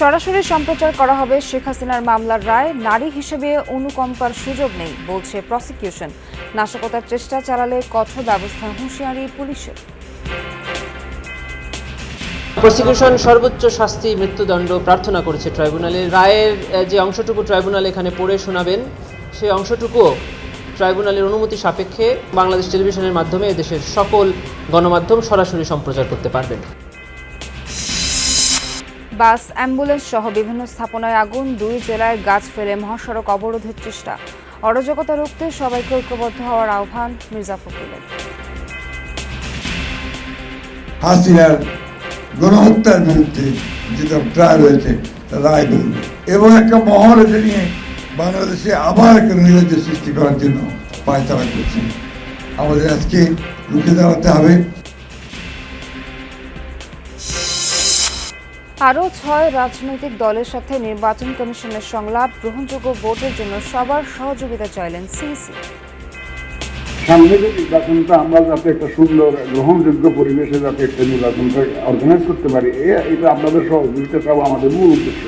সরাসরি সম্প্রচার করা হবে শেখ হাসিনার মামলার রায়। নারী হিসেবে অনুকম্পার সুযোগ নেই, বলছে প্রসিকিউশন নাশকতার চেষ্টা চালালে কঠোর ব্যবস্থা হুঁশিয়ারি পুলিশের। প্রসিকিউশন সর্বোচ্চ শাস্তি, মৃত্যুদণ্ড প্রার্থনা করেছে ট্রাইব্যুনালে রায়ের যে অংশটুকু ট্রাইব্যুনাল এখানে পড়ে শোনাবেন সেই অংশটুকুও ট্রাইব্যুনালের অনুমতি সাপেক্ষে বাংলাদেশ টেলিভিশনের মাধ্যমে দেশের সকল গণমাধ্যম সরাসরি সম্প্রচার করতে পারবেন। বাস, অ্যাম্বুলেন্স সহ বিভিন্ন স্থাপনায় আগুন, দুই জেলায় গাছ ফেলে মহাসড়ক অবরোধের চেষ্টা। অরাজকতা রুখতে সবাইকে ঐক্যবদ্ধ হওয়ার আহ্বান মির্জা ফখরুলের। হাসিনার গণহত্যার বিরুদ্ধে যেটা ট্রায়াল হয়েছে রায় বেরোবে এবং একটা মহল এটা নিয়ে বাংলাদেশে আবার একটা নৈরাজ্য সৃষ্টি করার জন্য পায়তারা করছে আমাদের আজকে রুখে দাঁড়াতে হবে। আরও ছয় রাজনৈতিক দলের সাথে নির্বাচন কমিশনের সংলাপ গ্রহণযোগ্য ভোটের জন্য সবার সহযোগিতা চাইলেন সিইসি। সামনে যে নির্বাচনটা আমরা যাতে একটা সুন্দর গ্রহণযোগ্য পরিবেশে যাতে একটা নির্বাচনটা অর্গানাইজ করতে পারি এটা আপনাদের সহযোগিতা চাও আমাদের মূল উদ্দেশ্য।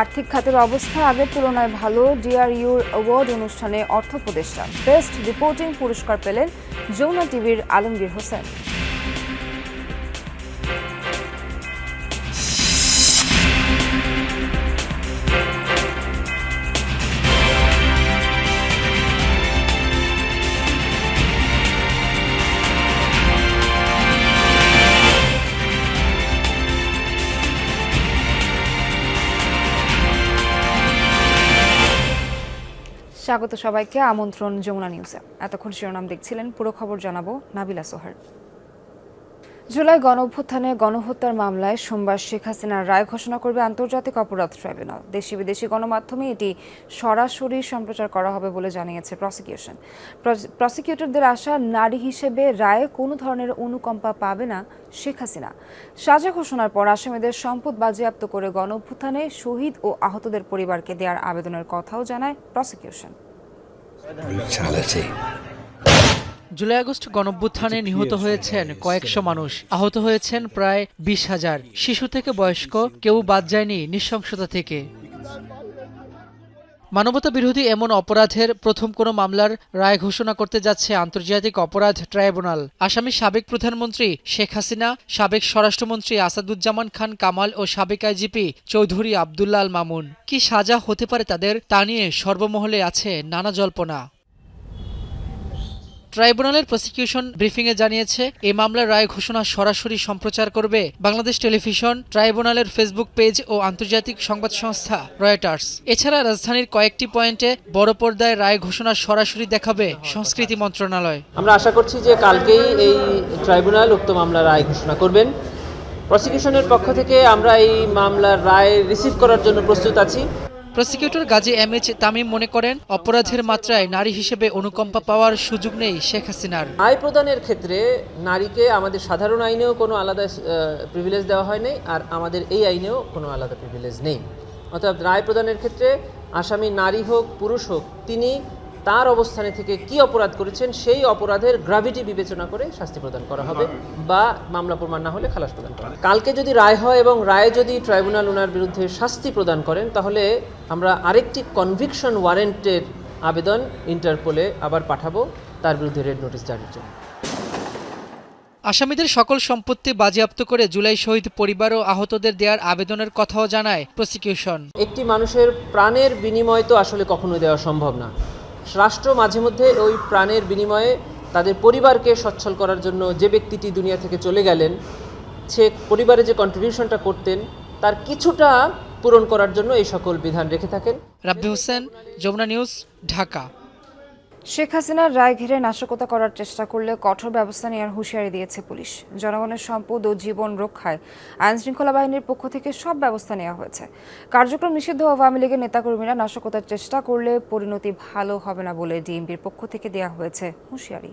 আর্থিক খাতের অবস্থা আগের তুলনায় ভালো ডিআরইউর অ্যাওয়ার্ড অনুষ্ঠানে অর্থ উপদেষ্টা। বেস্ট রিপোর্টিং পুরস্কার পেলেন যমুনা টিভির আলমগীর হোসেন। স্বাগত সবাইকে আমন্ত্রণ যমুনা নিউজে এতক্ষণ শিরোনাম দেখছিলেন, পুরো খবর জানাব নাবিলা সোহার। জুলাই গণ অভ্যুত্থানে গণহত্যার মামলায় সোমবার শেখ হাসিনার রায় ঘোষণা করবে আন্তর্জাতিক অপরাধ ট্রাইব্যুনাল। দেশি বিদেশি গণমাধ্যমে এটি সরাসরি সম্প্রচার করা হবে বলে জানিয়েছে প্রসিকিউশন প্রসিকিউটরদের আশা, নারী হিসেবে রায়ে কোনো ধরনের অনুকম্পা পাবে না শেখ হাসিনা। সাজা ঘোষণার পর আসামিদের সম্পদ বাজেয়াপ্ত করে গণ অভ্যুত্থানে শহীদ ও আহতদের পরিবারকে দেওয়ার আবেদনের কথাও জানায় প্রসিকিউশন. জুলাই আগস্ট গণঅভ্যুত্থানে নিহত হয়েছেন কয়েকশো মানুষ। আহত হয়েছেন প্রায় বিশ হাজার। শিশু থেকে বয়স্ক, কেউ বাদ যায়নি নৃশংসতা থেকে। মানবতা বিরোধী এমন অপরাধের প্রথম কোনো মামলার রায় ঘোষণা করতে যাচ্ছে আন্তর্জাতিক অপরাধ ট্রাইব্যুনাল। আসামি সাবেক প্রধানমন্ত্রী শেখ হাসিনা, সাবেক স্বরাষ্ট্রমন্ত্রী আসাদুজ্জামান খান কামাল ও সাবেক আইজিপি চৌধুরী আবদুল্লাল মামুন। কি সাজা হতে পারে তাদের তা নিয়ে সর্বমহলে আছে নানা জল্পনা। ট্রাইব্যুনালের প্রসিকিউশন ব্রিফিংয়ে জানিয়েছে এই মামলার রায় ঘোষণা সরাসরি সম্প্রচার করবে বাংলাদেশ টেলিভিশন, ট্রাইব্যুনালের ফেসবুক পেজ ও আন্তর্জাতিক সংবাদ সংস্থা রয়টার্স। এছাড়া রাজধানীর কয়েকটি পয়েন্টে বড় পর্দায় রায় ঘোষণা সরাসরি দেখাবে সংস্কৃতি মন্ত্রণালয়। আমরা আশা করছি যে কালকেই এই ট্রাইব্যুনাল উক্ত মামলার রায় ঘোষণা করবেন। প্রসিকিউশনের পক্ষ থেকে আমরা এই মামলার রায় রিসিভ করার জন্য প্রস্তুত আছি। Prosecutor Gazi M H Tamim মনে করেন, অপরাধের মাত্রায় নারী হিসেবে অনুকম্পা পাওয়ার সুযোগ নেই শেখ হাসিনার। আয় প্রদানের ক্ষেত্রে নারীকে আমাদের সাধারণ আইনেও কোনো আলাদা প্রিভিলেজ দেওয়া হয় নাই, আর আমাদের এই আইনেও কোনো আলাদা প্রিভিলেজ নেই। অর্থাৎ রায় প্রদানের ক্ষেত্রে আসামি নারী হোক, পুরুষ হোক, তিনি তার অবস্থানে থেকে কি অপরাধ করেছেন সেই অপরাধের গ্রাভিটি বিবেচনা করে শাস্তি প্রদান করা হবে বা মামলা প্রমাণ না হলে খালাস প্রদান করা কালকে যদি রায় হয় এবং রায় যদি ট্রাইব্যুনাল ওনার বিরুদ্ধে শাস্তি প্রদান করেন তাহলে আমরা আরেকটি কনভিকশন ওয়ারেন্টের আবেদন ইন্টারপোলে আবার পাঠাবো তার বিরুদ্ধে রেড নোটিশ জারির জন্য। আসামিদের সকল সম্পত্তি বাজেয়াপ্ত করে জুলাই শহীদ পরিবার ও আহতদের দেওয়ার আবেদনের কথাও জানায় প্রসিকিউশন একটি মানুষের প্রাণের বিনিময় তো আসলে কখনোই দেওয়া সম্ভব না। রাষ্ট্র মাঝে মধ্যে ওই প্রাণের বিনিময়ে তাদের পরিবারকে সচ্ছল করার জন্য যে ব্যক্তিটি দুনিয়া থেকে চলে গেলেন, সে পরিবারে যে কন্ট্রিবিউশনটা করতেন, তার কিছুটা পূরণ করার জন্য এই সকল বিধান রেখে থাকেন। রাব্বি হোসেন, যমুনা নিউজ, ঢাকা। শেখ হাসিনার রায় ঘিরে নাশকতা করার চেষ্টা করলে কঠোর ব্যবস্থা নেওয়ার হুঁশিয়ারি দিয়েছে পুলিশ। জনগণের সম্পদ ও জীবন রক্ষায় আইন শৃঙ্খলা বাহিনীর পক্ষ থেকে সব ব্যবস্থা নেওয়া হয়েছে। কার্যক্রম নিষিদ্ধ আওয়ামী লীগের নেতাকর্মীরা নাশকতার চেষ্টা করলে পরিণতি ভালো হবে না বলে ডিএমপির পক্ষ থেকে দেওয়া হয়েছে হুঁশিয়ারি।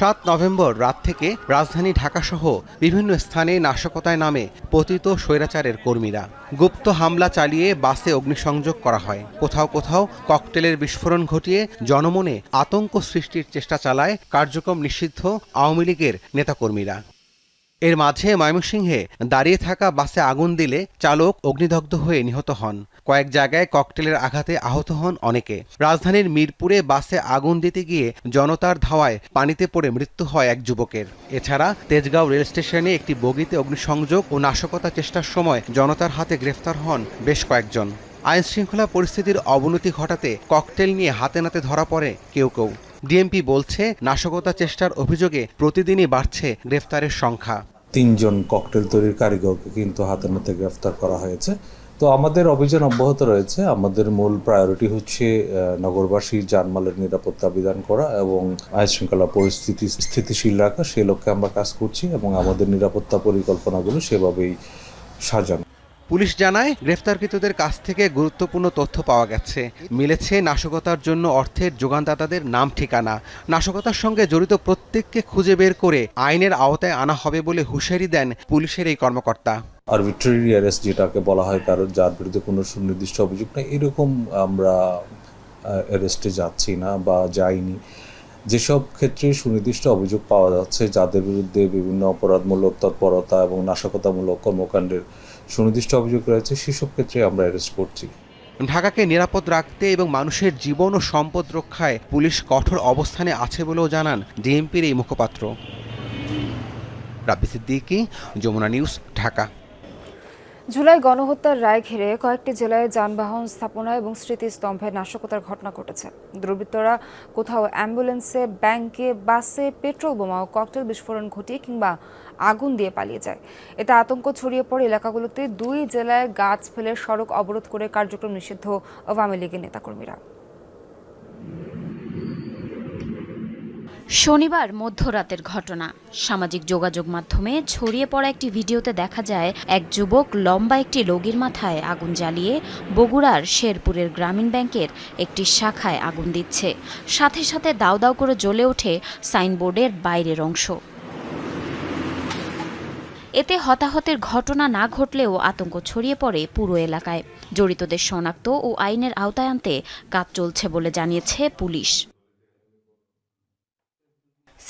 সাত নভেম্বর রাত থেকে রাজধানী ঢাকাসহ বিভিন্ন স্থানে নাশকতায় নামে পতিত স্বৈরাচারের কর্মীরা। গুপ্ত হামলা চালিয়ে বাসে অগ্নিসংযোগ করা হয়। কোথাও কোথাও ককটেলের বিস্ফোরণ ঘটিয়ে জনমনে আতঙ্ক সৃষ্টির চেষ্টা চালায় কার্যক্রম নিষিদ্ধ আওয়ামী লীগের নেতাকর্মীরা। এর মাঝে ময়মনসিংহে দাঁড়িয়ে থাকা বাসে আগুন দিলে চালক অগ্নিদগ্ধ হয়ে নিহত হন। কয়েক জায়গায় ককটেলের আঘাতে আহত হন অনেকে। রাজধানীর মিরপুরে বাসে আগুন দিতে গিয়ে জনতার ধাওয়ায় পানিতে পড়ে মৃত্যু হয় এক যুবকের। এছাড়া তেজগাঁও রেল স্টেশনে একটি বগিতে অগ্নিসংযোগ ও নাশকতা চেষ্টার সময় জনতার হাতে গ্রেফতার হন বেশ কয়েকজন। আইনশৃঙ্খলা পরিস্থিতির অবনতি ঘটাতে ককটেল নিয়ে হাতে নাতে ধরা পড়ে কেউ কেউ। ডিএমপি বলছে, নাশকতা চেষ্টার অভিযোগে প্রতিদিনই বাড়ছে গ্রেফতারের সংখ্যা। তিনজন ককটেল তৈরির কারিগরকে কিন্তু হাতে নাতে গ্রেফতার করা হয়েছে। তো আমাদের অভিযান অব্যাহত রয়েছে। আমাদের মূল প্রায়োরিটি হচ্ছে নগরবাসীর জানমালের নিরাপত্তা বিধান করা এবং আইন শৃঙ্খলা পরিস্থিতি স্থিতিশীল রাখা সেই লক্ষ্যে আমরা কাজ করছি এবং আমাদের নিরাপত্তা পরিকল্পনাগুলো সেভাবেই সাজানো। পুলিশ জানায় গ্রেফতারকৃতদের কাছ থেকে গুরুত্বপূর্ণ তথ্য পাওয়া গেছে। মিলেছে নাশকতার জন্য অর্থের যোগানদাতাদের নাম ঠিকানা। নাশকতার সঙ্গে জড়িত প্রত্যেককে খুঁজে বের করে আইনের আওতায় আনা হবে বলে হুঁশিয়ারি দেন পুলিশের এই কর্মকর্তা। আরবিট্রারি অ্যারেস্ট যেটাকে বলা হয় কারণ যার বিরুদ্ধে কোনো সুনির্দিষ্ট অভিযোগ নেই, এরকম আমরা অ্যারেস্টে যাচ্ছি না বা যাইনি। যেসব ক্ষেত্রে সুনির্দিষ্ট অভিযোগ পাওয়া যাচ্ছে, যাদের বিরুদ্ধে বিভিন্ন অপরাধমূলক তৎপরতা এবং নাশকতামূলক কর্মকাণ্ডের সুনির্দিষ্ট অভিযোগ রয়েছে সেসব ক্ষেত্রে আমরা অ্যারেস্ট করছি। ঢাকাকে নিরাপদ রাখতে এবং মানুষের জীবন ও সম্পদ রক্ষায় পুলিশ কঠোর অবস্থানে আছে বলেও জানান ডিএমপির এই মুখপাত্র। রাব্বি সিদ্দিকি যমুনা নিউজ ঢাকা। জুলাই গণহত্যার রায় ঘিরে কয়েকটি জেলায় যানবাহন স্থাপনা এবং স্মৃতিস্তম্ভে নাশকতার ঘটনা ঘটেছে। দুর্বৃত্তরা কোথাও অ্যাম্বুলেন্সে ব্যাংকে বাসে পেট্রোল বোমা ও ককটেল বিস্ফোরণ ঘটিয়ে কিংবা আগুন দিয়ে পালিয়ে যায়। এতে আতঙ্ক ছড়িয়ে পড়ে এলাকাগুলোতে দুই জেলায় গাছ ফেলে সড়ক অবরোধ করে কার্যক্রম নিষিদ্ধ আওয়ামী লীগের নেতাকর্মীরা। শনিবার মধ্যরাতের ঘটনা। সামাজিক যোগাযোগ মাধ্যমে ছড়িয়ে পড়া একটি ভিডিওতে দেখা যায়, এক যুবক লম্বা একটি রোগীর মাথায় আগুন জ্বালিয়ে বগুড়ার শেরপুরের গ্রামীণ ব্যাংকের একটি শাখায় আগুন দিচ্ছে। সাথে সাথে দাউ দাউ করে জ্বলে ওঠে সাইনবোর্ডের বাইরের অংশ। এতে হতাহতের ঘটনা না ঘটলেও আতঙ্ক ছড়িয়ে পড়ে পুরো এলাকায়। জড়িতদের শনাক্ত ও আইনের আওতায় আনতে কাজ চলছে বলে জানিয়েছে পুলিশ।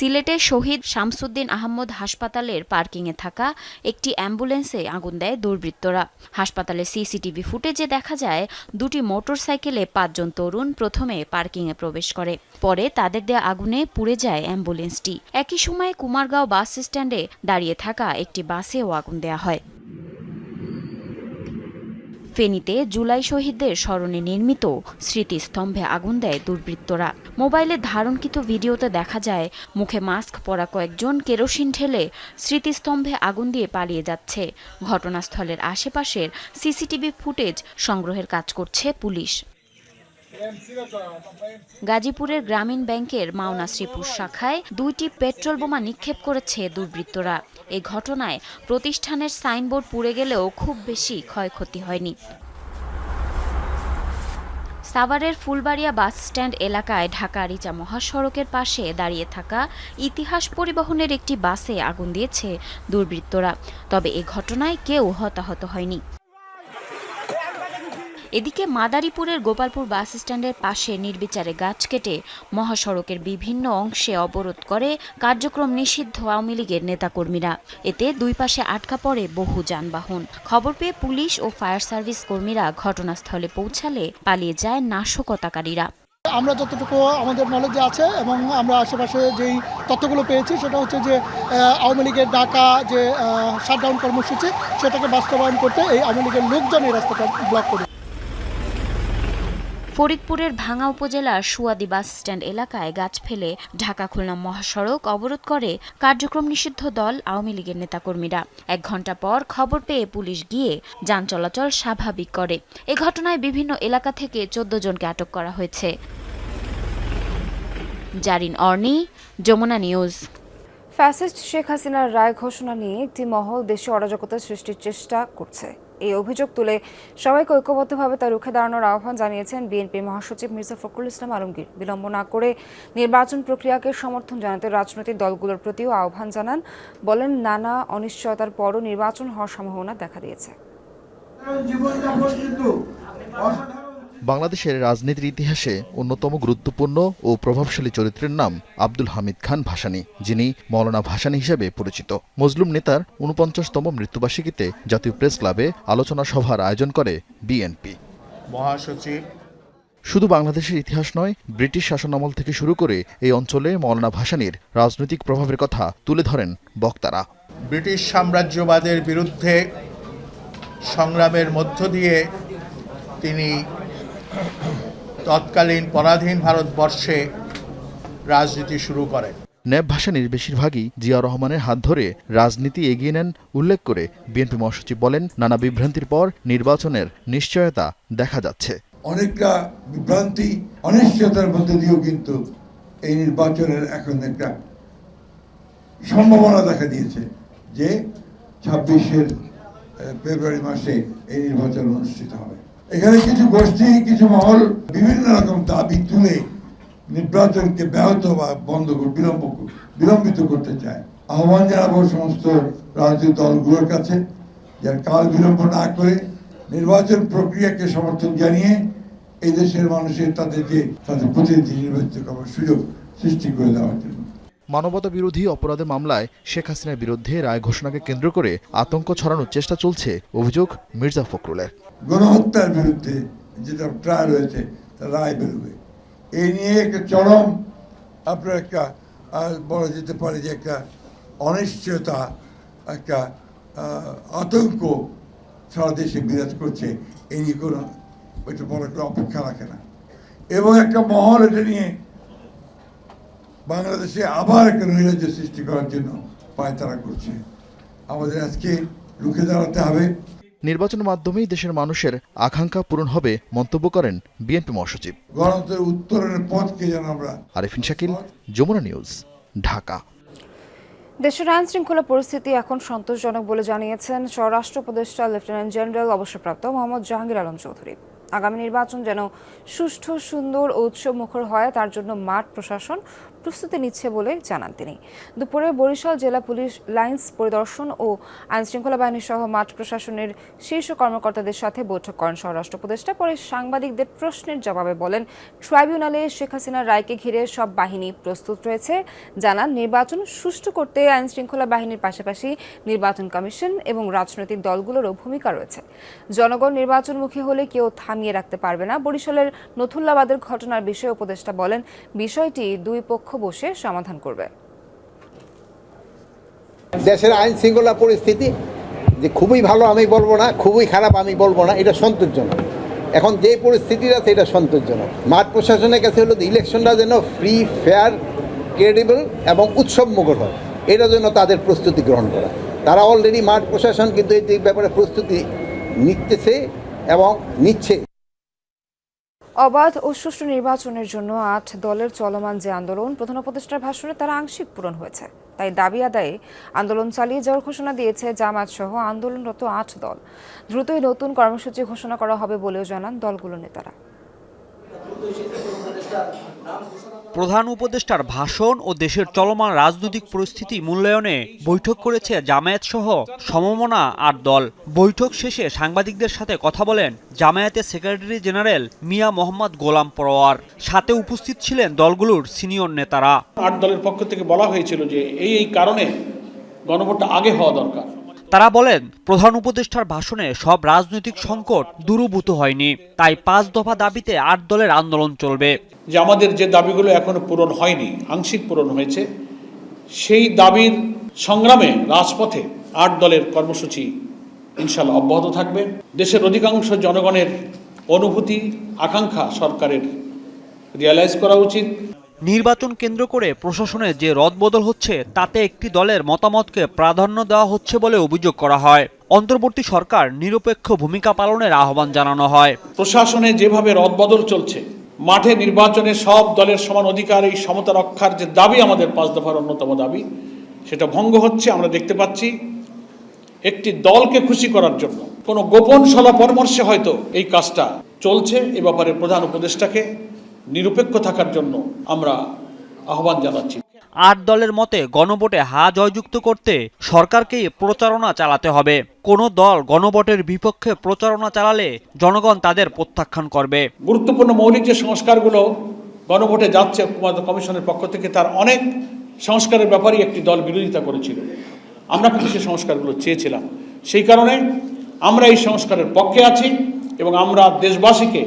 সিলেটে শহীদ শামসুদ্দিন আহমদ হাসপাতালের পার্কিংয়ে থাকা একটি অ্যাম্বুলেন্সে আগুন দেয় দুর্বৃত্তরা। হাসপাতালের সিসিটিভি ফুটেজে দেখা যায়, দুটি মোটরসাইকেলে পাঁচজন তরুণ প্রথমে পার্কিংয়ে প্রবেশ করে। পরে তাদের দেয়া আগুনে পুড়ে যায় অ্যাম্বুলেন্সটি। একই সময়ে কুমারগাঁও বাস স্ট্যান্ডে দাঁড়িয়ে থাকা একটি বাসেও আগুন দেয়া হয়। ফেনীতে জুলাই শহীদদের স্মরণে নির্মিত স্মৃতিস্তম্ভে আগুন দেয় দুর্বৃত্তরা। মোবাইলে ধারণকৃত ভিডিওতে দেখা যায়, মুখে মাস্ক পরা কয়েকজন কেরোসিন ঠেলে স্মৃতিস্তম্ভে আগুন দিয়ে পালিয়ে যাচ্ছে। ঘটনাস্থলের আশেপাশের সিসিটিভি ফুটেজ সংগ্রহের কাজ করছে পুলিশ। গাজীপুরের গ্রামীণ ব্যাংকের মাওনা শ্রীপুর শাখায় দুইটি পেট্রোল বোমা নিক্ষেপ করেছে দুর্বৃত্তরা। এই ঘটনায় প্রতিষ্ঠানের সাইনবোর্ড পুড়ে গেলেও খুব বেশি ক্ষয়ক্ষতি হয়নি। সাভারের ফুলবাড়িয়া বাস স্ট্যান্ড এলাকায় ঢাকা রিচা মহাসড়কের পাশে দাঁড়িয়ে থাকা ইতিহাস পরিবহনের একটি বাসে আগুন দিয়েছে দুর্বৃত্তরা। তবে এ ঘটনায় কেউ হতাহত হয়নি। এদিকে মাদারীপুরের গোপালপুর বাস স্ট্যান্ডের পাশে নির্বিচারে গাছ কেটে মহাসড়কের বিভিন্ন অংশে অবরোধ করে কার্যক্রম নিষিদ্ধ আওয়ামী লীগের নেতাকর্মীরা। এতে দুই পাশে আটকা পড়ে বহু যানবাহন। খবর পেয়ে পুলিশ ও ফায়ার সার্ভিস কর্মীরা ঘটনাস্থলে পৌঁছালে পালিয়ে যায় নাশকতাকারীরা। আমরা যতটুকু আমাদের নলেজে আছে এবং আমরা আশেপাশে যেই তথ্যগুলো পেয়েছি, সেটা হচ্ছে যে আওয়ামী লীগের ডাকা যে শাটডাউন কর্মসূচি, সেটাকে বাস্তবায়ন করতে এই আওয়ামী লীগের লোকজন এই রাস্তাটা ব্লক করে। ফরিদপুরের ভাঙা উপজেলার সুয়াদি বাস স্ট্যান্ড এলাকায় গাছ ফেলে ঢাকা খুলনা মহাসড়ক অবরোধ করে কার্যক্রম নিষিদ্ধ দল আওয়ামী লীগের নেতাকর্মীরা। এক ঘণ্টা পর খবর পেয়ে পুলিশ গিয়ে যান চলাচল স্বাভাবিক করে। এ ঘটনায় বিভিন্ন এলাকা থেকে চোদ্দ জনকে আটক করা হয়েছে। জারিন অর্নি, যমুনা নিউজ। ফ্যাসিস্ট শেখ হাসিনার রায় ঘোষণা নিয়ে একটি মহল দেশে অরাজকতা সৃষ্টির চেষ্টা করছে। এই অভিযোগ তুলে সবাইকে ঐক্যবদ্ধভাবে তার রুখে দাঁড়ানোর আহ্বান জানিয়েছেন বিএনপি মহাসচিব মির্জা ফখরুল ইসলাম আলমগীর। বিলম্ব না করে নির্বাচন প্রক্রিয়াকে সমর্থন জানাতে রাজনৈতিক দলগুলোর প্রতিও আহ্বান জানান। বলেন, নানা অনিশ্চয়তার পরও নির্বাচন হওয়ার সম্ভাবনা দেখা দিয়েছে। বাংলাদেশের রাজনীতির ইতিহাসে অন্যতম গুরুত্বপূর্ণ ও প্রভাবশালী চরিত্রের নাম আব্দুল হামিদ খান ভাসানী যিনি মৌলানা ভাসানী হিসেবে পরিচিত। মজলুম নেতার উনপঞ্চাশতম মৃত্যুবার্ষিকীতে জাতীয় প্রেস ক্লাবে আলোচনা সভার আয়োজন করে বিএনপি। মহাসচিব। শুধু বাংলাদেশের ইতিহাস নয় ব্রিটিশ শাসনামল থেকে শুরু করে এই অঞ্চলে মৌলানা ভাসানীর রাজনৈতিক প্রভাবের কথা তুলে ধরেন বক্তারা। ব্রিটিশ সাম্রাজ্যবাদের বিরুদ্ধে সংগ্রামের মধ্য দিয়ে তিনি তৎকালীন পরাধীন ভারতবর্ষে রাজনীতি শুরু করেন ন্যাব ভাসানীর বেশিরভাগই জিয়া রহমানের হাত ধরে রাজনীতি এগিয়ে নেন উল্লেখ করে বিএনপি মহাসচিব বলেন নানা বিভ্রান্তির পর নির্বাচনের নিশ্চয়তা দেখা যাচ্ছে। অনেকটা বিভ্রান্তি অনিশ্চয়তার মধ্যে দিয়েও কিন্তু এই নির্বাচনের এখন একটা সম্ভাবনা দেখা দিয়েছে যে ছাব্বিশের ফেব্রুয়ারি মাসে এই নির্বাচন অনুষ্ঠিত হবে। এখানে কিছু গোষ্ঠী, কিছু মহল, বিভিন্ন রকম দাবি তুলে নির্বাচনকে ব্যাহত বা বন্ধ বিলম্ব বিলম্বিত করতে চায়। আহ্বান জানাব সমস্ত রাজনৈতিক দলগুলোর কাছে যার কাল বিলম্ব না করে নির্বাচন প্রক্রিয়াকে সমর্থন জানিয়ে এই দেশের মানুষের তাদেরকে তাদের প্রতিনিধি নির্বাচিত করার সুযোগ সৃষ্টি করে দেওয়ার জন্য। মানবতা বিরোধী অপরাধের মামলায় শেখ হাসিনার বিরুদ্ধে রায় ঘোষণাকে কেন্দ্র করে আতঙ্ক ছড়ানোর চেষ্টা চলছে, অভিযোগ মির্জা ফখরুলের। গণহত্যার বিরুদ্ধে যেটা ট্রায়াল হয়েছে রায় বেরোবে। এই নিয়ে একটা চরম আপনার একটা বলা যেতে পারে যে একটা অনিশ্চয়তা, একটা আতঙ্ক সারা দেশে বিরাজ করছে এই নিয়ে কোনো, ওইটা বড় একটা অপেক্ষা রাখে না। এবং একটা মহল এটা নিয়ে বাংলাদেশে আবার একটা নৈরাজ্য সৃষ্টি করার জন্য পায়তারা করছে। আমাদের আজকে রুখে দাঁড়াতে হবে। নির্বাচনের মাধ্যমেই দেশের মানুষের আকাঙ্ক্ষা পূরণ হবে মন্তব্য করেন বিএনপি মহাসচিব। গণতন্ত্রের উত্তরণের পথকে যেন আমরা আরিফিন শাকিল যমুনা নিউজ ঢাকা। দেশের আইন শৃঙ্খলা পরিস্থিতি এখন সন্তোষজনক বলে জানিয়েছেন স্বরাষ্ট্র উপদেষ্টা লেফটেন্যান্ট জেনারেল অবসরপ্রাপ্ত মোহাম্মদ জাহাঙ্গীর আলম চৌধুরী। আগামী নির্বাচন যেন সুষ্ঠু সুন্দর ও উৎসব মুখর হয় তার জন্য মাঠ প্রশাসন প্রস্তুতি নিচ্ছে বলে জানান তিনি। দুপুরে বরিশাল জেলা পুলিশ লাইন্স পরিদর্শন ও আইন শৃঙ্খলা বাহিনী সহ মাঠ প্রশাসনের শীর্ষ কর্মকর্তাদের সাথে বৈঠক করেন স্বরাষ্ট্র উপদেষ্টা। পরে সাংবাদিকদের প্রশ্নের জবাবে বলেন, ট্রাইব্যুনালে শেখ হাসিনার রায়কে ঘিরে সব বাহিনী প্রস্তুত রয়েছে। জানান, নির্বাচন সুষ্ঠু করতে আইন শৃঙ্খলা বাহিনীর পাশাপাশি নির্বাচন কমিশন এবং রাজনৈতিক দলগুলোরও ভূমিকা রয়েছে। জনগণ নির্বাচনমুখী হলে কেউ থামিয়ে রাখতে পারবে না। বরিশালের নথুল্লাবাদের ঘটনার বিষয়ে উপদেষ্টা বলেন, বিষয়টি দুই পক্ষ বসে সমাধান করবে। দেশের আইন শৃঙ্খলা পরিস্থিতি যে খুবই ভালো আমি বলব না, খুবই খারাপ আমি বলব না, এটা সন্তোষজনক। এখন যে পরিস্থিতিটা সেটা সন্তোষজনক। মাঠ প্রশাসনের কাছে হলো ইলেকশনটা যেন ফ্রি ফেয়ার ক্রেডিবল এবং উৎসব মুখর হয় এটার জন্য তাদের প্রস্তুতি গ্রহণ করা। তারা অলরেডি মাঠ প্রশাসন কিন্তু এই ব্যাপারে প্রস্তুতি নিতেছে এবং নিচ্ছে। অবাধ ও সুষ্ঠু নির্বাচনের জন্য আট দলের চলমান যে আন্দোলন, প্রধান উপদেষ্টার ভাষণে তারা আংশিক পূরণ হয়েছে। তাই দাবি আদায়ে আন্দোলন চালিয়ে যাওয়ার ঘোষণা দিয়েছে জামাত সহ আন্দোলনরত আট দল। দ্রুতই নতুন কর্মসূচি ঘোষণা করা হবে বলেও জানান দলগুলোর নেতারা। প্রধান উপদেষ্টার ভাষণ ও দেশের চলমান রাজনৈতিক পরিস্থিতি মূল্যায়নে বৈঠক করেছে জামায়াত সহ সমমনা আট দল। বৈঠক শেষে সাংবাদিকদের সাথে কথা বলেন জামায়াতের সেক্রেটারি জেনারেল মিয়া মোহাম্মদ গোলাম পরোয়ার। সাথে উপস্থিত ছিলেন দলগুলোর সিনিয়র নেতারা। আট দলের পক্ষ থেকে বলা হয়েছিল যে এই এই কারণে গণভোটটা আগে হওয়া দরকার। তারা বলেন, প্রধান উপদেষ্টার ভাষণে সব রাজনৈতিক সংকট দূরভূত হয়নি। তাই পাঁচ দফা দাবিতে আট দলের আন্দোলন চলবে। যে আমাদের যে দাবিগুলো এখনও পূরণ হয়নি, আংশিক পূরণ হয়েছে, সেই দাবির সংগ্রামে রাজপথে আট দলের কর্মসূচি ইনশাল্লাহ অব্যাহত থাকবে। দেশের অধিকাংশ জনগণের অনুভূতি, আকাঙ্ক্ষা সরকারের রিয়ালাইজ করা উচিত। নির্বাচন কেন্দ্র করে প্রশাসনে যে রদবদল হচ্ছে, তাতে একটি দলের মতামতকে প্রাধান্য দেওয়া হচ্ছে বলে অভিযোগ করা হয়। অন্তর্বর্তী সরকার নিরপেক্ষ ভূমিকা পালনের আহ্বান জানানো হয়। প্রশাসনে যেভাবে রদবদল চলছে, মাঠে নির্বাচনে সব দলের সমান অধিকার, এই সমতা রক্ষার যে দাবি আমাদের পাঁচ দফার অন্যতম দাবি, সেটা ভঙ্গ হচ্ছে, আমরা দেখতে পাচ্ছি। একটি দলকে খুশি করার জন্য কোনো গোপন সলা পরামর্শে হয়তো এই কাজটা চলছে, এ ব্যাপারে প্রধান উপদেষ্টাকে নিরপেক্ষ থাকার জন্য আমরা আহ্বান জানাচ্ছি। আট দলের মতে গণভোটে হা জয়যুক্ত করতে সরকারকেই প্রচারণা চালাতে হবে। কোনো দল গণভোটের বিপক্ষে প্রচারণা চালালে জনগণ তাদের প্রত্যাখ্যান করবে। গুরুত্বপূর্ণ মৌলিক যে সংস্কারগুলো গণভোটে যাচ্ছে কমিশনের পক্ষ থেকে তার অনেক সংস্কারের ব্যাপারেই একটি দল বিরোধিতা করেছিল। আমরা কিন্তু সেই সংস্কারগুলো চেয়েছিলাম। সেই কারণে আমরা এই সংস্কারের পক্ষে আছি এবং আমরা দেশবাসীকে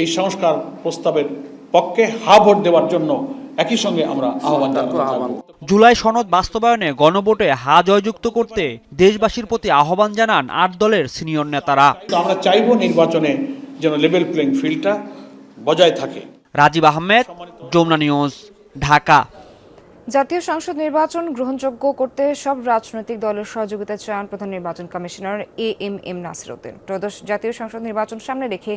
এই সংস্কার প্রস্তাবের পক্ষে হা ভোট দেওয়ার জন্য একই সঙ্গে আমরা আহ্বান জানাব জুলাই সনদ বাস্তবায়নে গণভোটে হা জয়যুক্ত করতে দেশবাসীর প্রতি আহ্বান জানান আট দলের সিনিয়র নেতারা। আমরা চাইব নির্বাচনে যেন লেভেল প্লেইং ফিল্ডটা বজায় থাকে। রাজীব আহমেদ যমুনা নিউজ ঢাকা। জাতীয় সংসদ নির্বাচন গ্রহণযোগ্য করতে সব রাজনৈতিক দলের সহযোগিতা চান প্রধান নির্বাচন commissioner A M M Nasir Uddin ত্রয়োদশ জাতীয় সংসদ নির্বাচন সামনে রেখে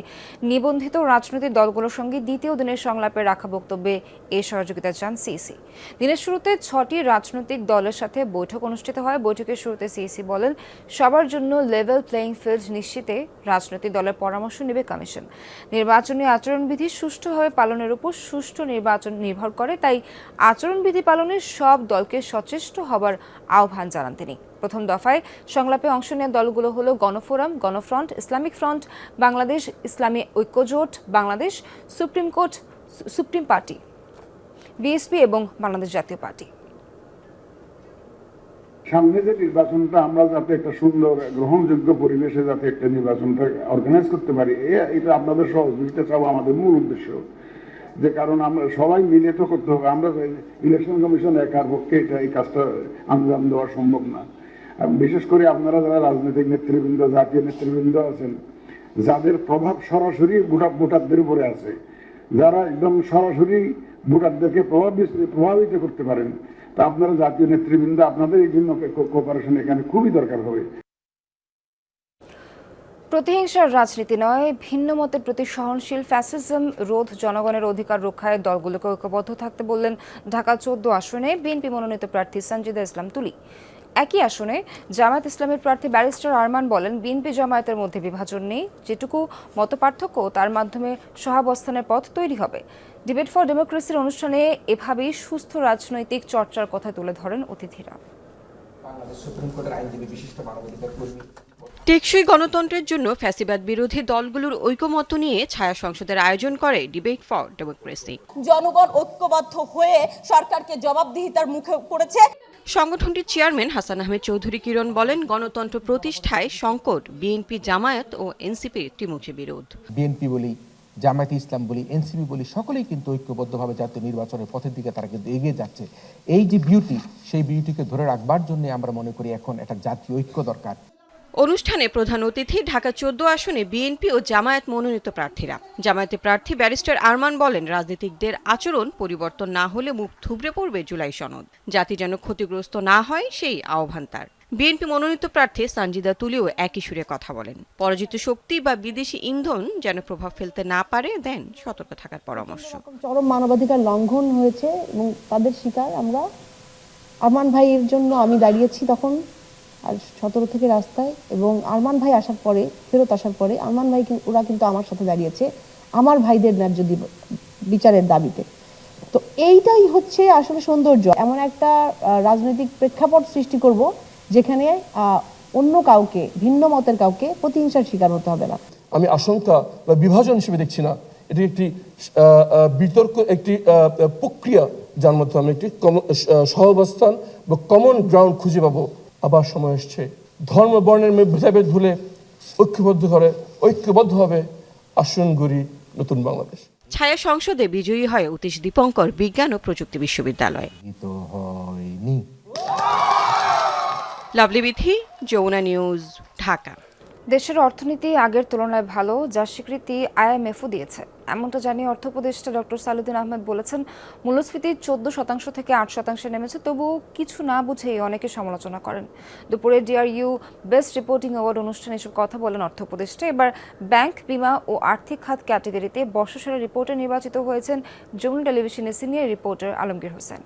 নিবন্ধিত রাজনৈতিক দলগুলোর সঙ্গে দ্বিতীয় দিনের সংলাপে রাখা বক্তব্যে এ সহযোগিতা চান সিইসি দিনের শুরুতে ছটি রাজনৈতিক দলের সাথে বৈঠক অনুষ্ঠিত হয়। বৈঠকের শুরুতে সিইসি বলেন, সবার জন্য লেভেল প্লেইং ফিল্ড নিশ্চিতে রাজনৈতিক দলের পরামর্শ নেবে কমিশন। নির্বাচনী আচরণবিধি সুষ্ঠুভাবে পালনের উপর সুষ্ঠু নির্বাচন নির্ভর করে, তাই আচরণবিধি পালনে সব দলকে সচেষ্ট হবার আহ্বান জানান তিনি। প্রথম দফায় সংলাপে অংশ নেওয়া দলগুলো হলো Gonoforum, Gonofront, Islamic front, Bangladesh Islami Oikyajote, Bangladesh supreme court, supreme party, BSP এবং বাংলাদেশ জাতীয় পার্টি। সামনে যে নির্বাচনটা, আমরা যাতে একটা সুন্দর গ্রহণযোগ্য পরিবেশে যাতে একটা নির্বাচনটা অর্গানাইজ করতে পারি এটা আপনাদের সহযোগিতা চাওয়া আমাদের মূল উদ্দেশ্য। যে কারণ আমরা সবাই মিলে তো করতে হবে। আমরা ইলেকশন কমিশন একার পক্ষে এটা এই কাজটা আঞ্জাম দেওয়া সম্ভব না। বিশেষ করে আপনারা যারা রাজনৈতিক নেতৃবৃন্দ, জাতীয় নেতৃবৃন্দ আছেন, যাদের প্রভাব সরাসরি ভোটার ভোটারদের উপরে আছে, যারা একদম সরাসরি ভোটারদেরকে প্রভাবিত প্রভাবিত করতে পারেন, তা আপনারা জাতীয় নেতৃবৃন্দ, আপনাদের এই জন্য কোপারেশন এখানে খুবই দরকার হবে। প্রতিহিংসার রাজনীতি নয়, ভিন্ন মতের প্রতি সহনশীল ফ্যাসিজম, রোধ জনগণের অধিকার রক্ষায় দলগুলোকে ঐক্যবদ্ধ থাকতে বললেন ঢাকা চোদ্দ আসনে বিএনপি মনোনীত প্রার্থী সঞ্জিদা ইসলাম তুলি। একই আসনে জামায়াত ইসলামের প্রার্থী ব্যারিস্টার আরমান বলেন, বিএনপি জামায়াতের মধ্যে বিভাজন নেই, যেটুকু মতপার্থক্য তার মাধ্যমে সহাবস্থানের পথ তৈরি হবে। ডিবেট ফর ডেমোক্রেসির অনুষ্ঠানে এভাবেই সুস্থ রাজনৈতিক চর্চার কথা তুলে ধরেন অতিথিরা। টেকসই গণতন্ত্রের জন্য ফ্যাসিবাদ বিরোধী দলগুলোর ঐকমত্য নিয়ে ছায়া সংসদের আয়োজন করে ডিবেট ফর ডেমোক্রেসি জনগণ ঐক্যবদ্ধ হয়ে সরকারকে জবাবদিহিতার মুখে পড়েছে সংগঠনটির চেয়ারম্যান হাসান আহমেদ চৌধুরী কিরণ বলেন গণতন্ত্র প্রতিষ্ঠায় সংকট বিএনপি জামায়াত ও এনসিপির ত্রিমুখী বিরোধ। বিএনপি বলি জামায়াতে ইসলাম বলি এনসিপি বলি সকলেই কিন্তু ঐক্যবদ্ধভাবে জাতীয় নির্বাচনের পথের দিকে তারা কিন্তু এগিয়ে যাচ্ছে। এই যে বিউটি সেই বিউটিকে ধরে রাখবার জন্য আমরা মনে করি এখন একটা জাতীয় ঐক্য দরকার। অনুষ্ঠানে প্রধান অতিথি ঢাকা চোদ্দ আসনে বিএনপি ও জামায়াত মনোনীত প্রার্থীরা। জামায়াতে প্রার্থী ব্যারিস্টার আরমান বলেন, রাজনীতিকদের আচরণ পরিবর্তন না হলে মুখ থুবড়ে পড়বে জুলাই সনদ। জাতি যেন ক্ষতিগ্রস্ত না হয়, সেই আহ্বান তার। বিএনপি মনোনীত প্রার্থী সানজিদা তুলিও একই সুরে কথা বলেন, পরাজিত শক্তি বা বিদেশি ইন্ধন যেন প্রভাব ফেলতে না পারে, দেন সতর্ক থাকার পরামর্শ। চরম মানবাধিকার লঙ্ঘন হয়েছে এবং তাদের শিকার আমরা, আরমান ভাইয়ের জন্য আমি দাঁড়িয়েছি তখন আর সতেরো থেকে রাস্তায় এবং আরমান ভাই আসার পরে, ফেরত আসার পরে, আরমান ভাই ওরা কিন্তু আমার সাথে দাঁড়িয়েছে আমার ভাইদের ন্যায্য দিব- বিচারের দাবিতে। তো এইটাই হচ্ছে আসলে সৌন্দর্য। এমন একটা রাজনৈতিক প্রেক্ষাপট সৃষ্টি করব যেখানে অন্য কাউকে, ভিন্ন মতের কাউকে প্রতিহিংসার শিকার হতে হবে না। আমি আশঙ্কা বা বিভাজন হিসেবে দেখছি না। এটি একটি বিতর্ক, একটি প্রক্রিয়া, যার মধ্যে আমি একটি সহাবস্থান বা কমন গ্রাউন্ড খুঁজে পাবো আবার সময় এসছে ধর্ম বর্ণের ভেদাভেদ ভুলে ঐক্যবদ্ধ করে ঐক্যবদ্ধভাবে আসন গড়ি নতুন বাংলাদেশ। ছায়া সংসদে বিজয়ী হয় অতীশ দীপঙ্কর বিজ্ঞান ও প্রযুক্তি বিশ্ববিদ্যালয়। Lovely Bithi Jamuna news Dhaka. দেশের অর্থনীতি আগের তুলনায় ভালো যার স্বীকৃতি আইএমএফও দিয়েছে। এমনটা জানিয়ে অর্থ উপদেষ্টা ডক্টর সালুদ্দিন আহমেদ বলেছেন, মূল্যস্ফীতি চোদ্দ শতাংশ থেকে আট শতাংশে নেমেছে, তবুও কিছু না বুঝেই অনেকে সমালোচনা করেন। দুপুরে ডিআরইউ বেস্ট রিপোর্টিং অ্যাওয়ার্ড অনুষ্ঠানে এসব কথা বলেন অর্থ উপদেষ্টা এবার ব্যাংক, বিমা ও আর্থিক খাত ক্যাটাগরিতে বর্ষসেরা রিপোর্টে নির্বাচিত হয়েছেন যমুনা টেলিভিশনের সিনিয়র রিপোর্টার আলমগীর হোসেন।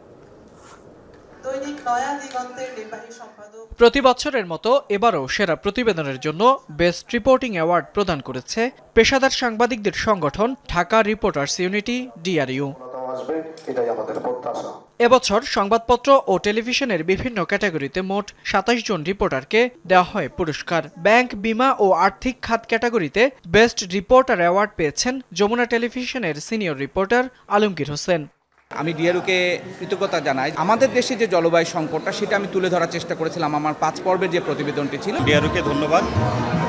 দৈনিক নয়া দিগন্তের নির্বাহী সম্পাদক প্রতি বছরের মতো এবারও সেরা প্রতিবেদনের জন্য বেস্ট রিপোর্টিং অ্যাওয়ার্ড প্রদান করেছে পেশাদার সাংবাদিকদের সংগঠন ঢাকা রিপোর্টার্স ইউনিটি ডিআরইউ। এবছর সংবাদপত্র ও টেলিভিশনের বিভিন্ন ক্যাটাগরিতে মোট সাতাশ জন রিপোর্টারকে দেওয়া হয় পুরস্কার। ব্যাংক বিমা ও আর্থিক খাত ক্যাটাগরিতে বেস্ট রিপোর্টার অ্যাওয়ার্ড পেয়েছেন যমুনা টেলিভিশনের সিনিয়র রিপোর্টার আলমগীর হোসেন। আমি ডিআরুকে কৃতজ্ঞতা জানাই। আমাদের দেশে যে জলবায়ু সংকটটা সেটা আমি তুলে ধরার চেষ্টা করেছিলাম আমার পাঁচ পর্বের যে প্রতিবেদনটি ছিল। ডিআরুকে ধন্যবাদ।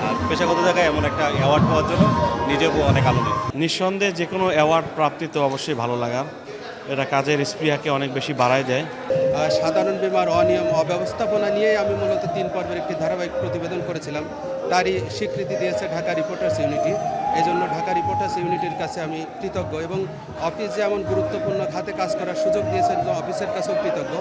আর পেশাগত জায়গায় এমন একটা অ্যাওয়ার্ড পাওয়ার জন্য নিজেও অনেক আনন্দিত। নিঃসন্দেহে যে কোনো অ্যাওয়ার্ড প্রাপ্তি তো অবশ্যই ভালো লাগার। এটা কাজের স্পৃহাকে অনেক বেশি বাড়ায় দেয়। সাধারণ বিমার অনিয়ম অব্যবস্থাপনা নিয়ে আমি মূলত তিন পর্বের একটি ধারাবাহিক প্রতিবেদন করেছিলাম। তারই স্বীকৃতি দিয়েছে ঢাকা রিপোর্টার্স ইউনিটি। এই জন্য ঢাকা রিপোর্টার্স ইউনিটির কাছে আমি কৃতজ্ঞ এবং অফিস যেমন গুরুত্বপূর্ণ খাতে কাজ করার সুযোগ দিয়েছেন অফিসের কাছেও কৃতজ্ঞ।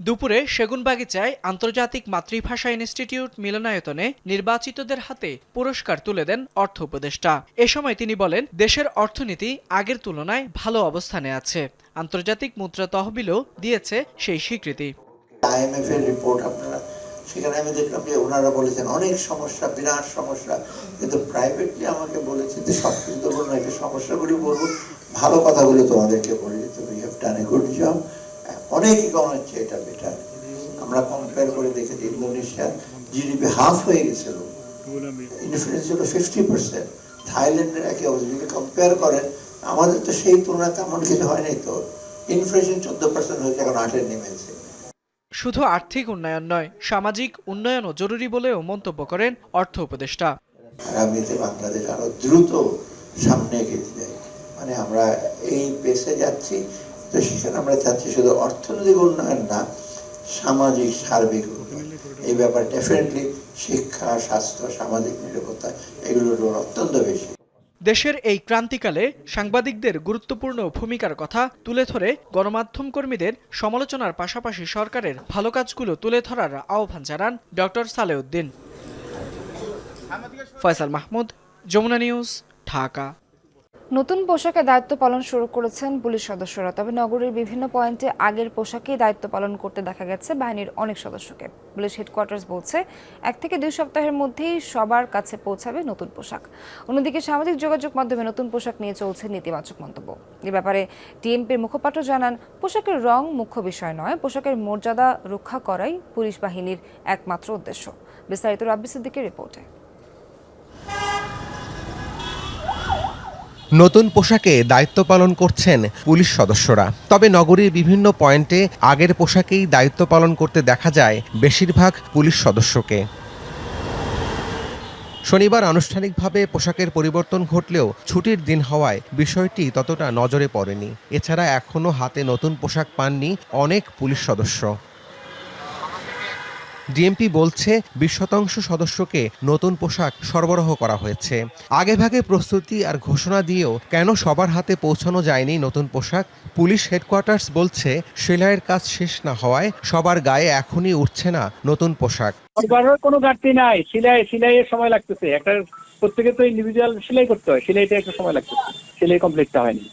দুপুরে সেগুনবাগিচায় আন্তর্জাতিক মাতৃভাষা ইনস্টিটিউট মিলনায়তনে নির্বাচিতদের হাতে পুরস্কার তুলে দেন অর্থ উপদেষ্টা। এ সময় তিনি বলেন দেশের অর্থনীতি আগের তুলনায় ভালো অবস্থানে আছে। আন্তর্জাতিক মুদ্রা তহবিলও দিয়েছে সেই স্বীকৃতি। আইএমএফ এর রিপোর্ট আপনারা সেখানে আমি দেখলাম যে ওনারা বলেছেন, অনেক সমস্যা, বিরাট সমস্যা। কিন্তু প্রাইভেটলি আমাকে বলেছে যে, সব কিছু তো বলব না, একটু সমস্যাগুলি বলব ভালো কথাগুলো তোমাদেরকে বলে we have done a good job অনেকই কম হচ্ছে, এটা বেটার আমরা কম্পেয়ার করে দেখেছি ইন্দোনেশিয়ার জিডিপি হাফ হয়ে গেছিল। ইনফ্লুয়েন্স ছিল ফিফটি পার্সেন্ট থাইল্যান্ডের একে অবস্থা। যদি কম্পেয়ার করেন, আমাদের তো সেই তুলনায় তেমন কিছু হয়নি তো। ইনফ্লেশন চোদ্দ পার্সেন্ট হয়েছে, এখন আটের নেমেছে শুধু আর্থিক উন্নয়ন নয়, সামাজিক উন্নয়নও জরুরি বলেও মন্তব্য করেন অর্থ উপদেষ্টা। আগামীতে বাংলাদেশ আরও দ্রুত সামনে এগিয়ে যায় মানে আমরা এই পেসে যাচ্ছি, তো সেখানে আমরা চাচ্ছি শুধু অর্থনৈতিক উন্নয়ন না, সামাজিক, সার্বিক উন্নয়ন। এই ব্যাপার ডেফিনেটলি শিক্ষা, স্বাস্থ্য, সামাজিক নিরাপত্তা, এগুলোর অত্যন্ত বেশি দেশের এই ক্রান্তিকালে সাংবাদিকদের গুরুত্বপূর্ণ ভূমিকার কথা তুলে ধরে গণমাধ্যম কর্মীদের সমালোচনার পাশাপাশি সরকারের ভালো কাজগুলো তুলে ধরার আহ্বান জানান ডক্টর সালেউদ্দিন। ফয়সাল মাহমুদ, যমুনা নিউজ, ঢাকা। নতুন পোশাকে দায়িত্ব পালন শুরু করেছেন পুলিশ সদস্যরা, তবে নগরীর বিভিন্ন পয়েন্টে আগের পোশাকেই দায়িত্ব পালন করতে দেখা গেছে বাহিনীর অনেক সদস্যকে। পুলিশ হেডকোয়ার্টার্স বলছে, এক থেকে দুই সপ্তাহের মধ্যেই সবার কাছে পৌঁছাবে নতুন পোশাক। অন্যদিকে সামাজিক যোগাযোগ মাধ্যমে নতুন পোশাক নিয়ে চলছে নেতিবাচক মন্তব্য। এ ব্যাপারে টিএমপির মুখপাত্র জানান, পোশাকের রং মুখ্য বিষয় নয়, পোশাকের মর্যাদা রক্ষা করাই পুলিশ বাহিনীর একমাত্র উদ্দেশ্য। বিস্তারিত রাব্বি সিদ্দিকের রিপোর্টে। নতুন পোশাকে দায়িত্ব পালন করছেন পুলিশ সদস্যরা। তবে নগরীর বিভিন্ন পয়েন্টে আগের পোশাকেই দায়িত্ব পালন করতে দেখা যায় বেশিরভাগ পুলিশ সদস্যকে। শনিবার আনুষ্ঠানিকভাবে পোশাকের পরিবর্তন ঘটলেও ছুটির দিন হওয়ায় বিষয়টি ততটা নজরে পড়েনি। এছাড়া এখনও হাতে নতুন পোশাক পাননি অনেক পুলিশ সদস্য। ডিএমপি বলছে বিশ শতাংশ সদস্যকে নতুন পোশাক সরবরাহ করা হয়েছে। আগেভাগে প্রস্তুতি আর ঘোষণা দিয়েও কেন সবার হাতে পৌঁছানো যায়নি নতুন পোশাক, পুলিশ হেডকোয়ার্টার্স বলছে সেলাইয়ের কাজ শেষ না হওয়ায় সবার গায়ে এখনই উঠছে না নতুন পোশাক। সরবরাহের কোনো ঘাটতি নাই, সেলাই সেলাইয়ের সময় লাগতেছে। একটা প্রত্যেকে তো ইন্ডিভিজুয়াল সেলাই করতে হয় সেলাইটা একটা সময় লাগতেছে। সেলাই কমপ্লিটটা হয়নি।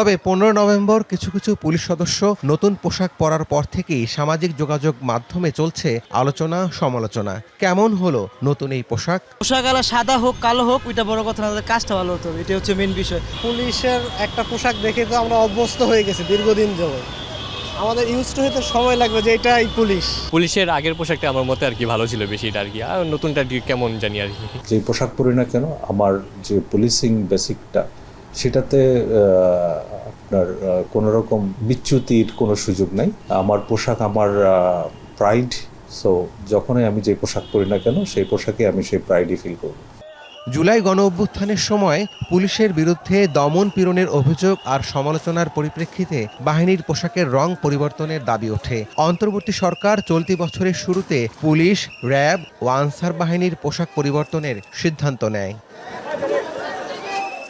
তবে পনেরো নভেম্বর কিছু কিছু পুলিশ সদস্য নতুন পোশাক পরার পর থেকেই সামাজিক যোগাযোগ মাধ্যমে চলছে আলোচনা সমালোচনা। কেমন হলো নতুন এই পোশাক? পোশাক আলা সাদা হোক কালো হোক ওইটা বড় কথা না কাজটা ভালো হতো এটা হচ্ছে মেন বিষয়। পুলিশের একটা পোশাক দেখে তো আমরা অভ্যস্ত হয়ে গেছি দীর্ঘদিন যাবত আমাদের ইউজ টু হতে সময় লাগবে যে এটাই পুলিশ। পুলিশের আগের পোশাকটা আমার মতে আর কি ভালো ছিল বেশি এটা আর কি। আর নতুনটা আর কি কেমন জানি আর কি। যে পোশাক পরি না কেন আমার যে পুলিশিং বেসিকটা সেটাতে আপনার কোনো রকম বিচ্যুতির কোনো সুযোগ নাই। আমার পোশাক আমার প্রাইড সো যখনই আমি যে পোশাক পরি না কেন, সেই পোশাকে আমি সেই প্রাইডই ফিল করব। জুলাই গণ অভ্যুত্থানের সময় পুলিশের বিরুদ্ধে দমন পীড়নের অভিযোগ আর সমালোচনার পরিপ্রেক্ষিতে বাহিনীর পোশাকের রং পরিবর্তনের দাবি ওঠে। অন্তর্বর্তী সরকার চলতি বছরের শুরুতে পুলিশ, র্যাব ও আনসার বাহিনীর পোশাক পরিবর্তনের সিদ্ধান্ত নেয়।